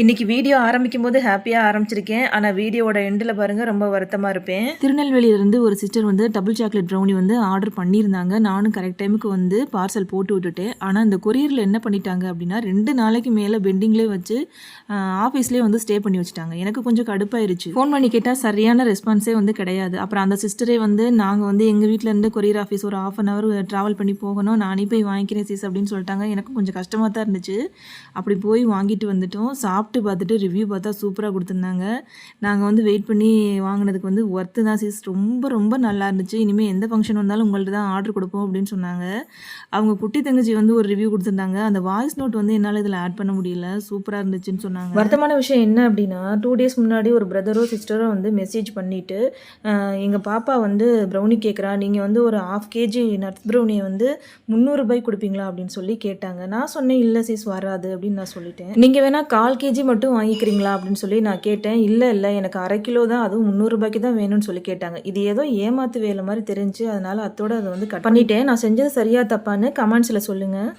இன்னைக்கு வீடியோ ஆரம்பிக்கும் போது ஹாப்பியாக ஆரம்பிச்சிருக்கேன். ஆனால் வீடியோவோட எண்டில் பாருங்கள் ரொம்ப வருத்தமாக இருப்பேன். திருநெல்வேலியிலேருந்து ஒரு சிஸ்டர் வந்து டபுள் சாக்லேட் ப்ரௌனி வந்து ஆர்டர் பண்ணியிருந்தாங்க. நானும் கரெக்ட் டைமுக்கு வந்து பார்சல் போட்டு விட்டுட்டேன். ஆனால் இந்த கொரியரில் என்ன பண்ணிட்டாங்க அப்படின்னா ரெண்டு நாளைக்கு மேலே பெண்டிங்லேயே வச்சு ஆஃபீஸ்லேயே வந்து ஸ்டே பண்ணி வச்சுட்டாங்க. எனக்கு கொஞ்சம் கடுப்பாயிருச்சு. ஃபோன் பண்ணி கேட்டால் சரியான ரெஸ்பான்ஸே வந்து கிடையாது. அப்புறம் அந்த சிஸ்டரே வந்து நாங்கள் வந்து எங்கள் வீட்டிலேருந்து கொரியர் ஆஃபீஸ் ஒரு ஆஃப் அன் ஹவர் ட்ராவல் பண்ணி போகணும். நானே போய் வாங்கிக்கிறேன் சீஸ் அப்படின்னு சொல்லிட்டாங்க. எனக்கும் கொஞ்சம் கஷ்டமாக தான் இருந்துச்சு. அப்படி போய் வாங்கிட்டு வந்துட்டோம். சாப்பிட்டு சாப்பிட்டு பார்த்துட்டு ரிவ்யூ பார்த்தா சூப்பராக கொடுத்துருந்தாங்க. நாங்கள் வந்து வெயிட் பண்ணி வாங்கினதுக்கு வந்து ஒர்த்து தான் சீஸ் ரொம்ப ரொம்ப நல்லா இருந்துச்சு. இனிமேல் எந்த ஃபங்க்ஷன் வந்தாலும் உங்கள்கிட்ட தான் ஆர்டர் கொடுப்போம் அப்படின்னு சொன்னாங்க. அவங்க குட்டி தங்கச்சி வந்து ஒரு ரிவ்யூ கொடுத்துருந்தாங்க. அந்த வாய்ஸ் நோட் வந்து என்னால் இதில் ஆட் பண்ண முடியல. சூப்பராக இருந்துச்சுன்னு சொன்னாங்க. வருத்தமான விஷயம் என்ன அப்படின்னா டூ டேஸ் முன்னாடி ஒரு பிரதரோ சிஸ்டரோ வந்து மெசேஜ் பண்ணிவிட்டு எங்கள் பாப்பா வந்து ப்ரௌனி கேட்குறா நீங்கள் வந்து ஒரு ஆஃப் கேஜி நட்ஸ் ப்ரௌனியை வந்து முந்நூறுபாய் கொடுப்பீங்களா அப்படின்னு சொல்லி கேட்டாங்க. நான் சொன்னேன் இல்லை சீஸ் வராது அப்படின்னு நான் சொல்லிட்டேன். நீங்கள் வேணால் கால் கேஜி மட்டும் வாங்கிக்கிறீங்களா அப்படின்னு சொல்லி நான் கேட்டேன். இல்லை இல்லை எனக்கு அரை கிலோ தான் அதுவும் முந்நூறுரூபாய்க்கு தான் வேணும்னு சொல்லி கேட்டாங்க. இது ஏதோ ஏமாத்து வேலை மாதிரி தெரிஞ்சு அதனால அத்தோட அதை வந்து கட் பண்ணிட்டேன். நான் செஞ்சது சரியா தப்பான்னு கமெண்ட்ஸில் சொல்லுங்கள்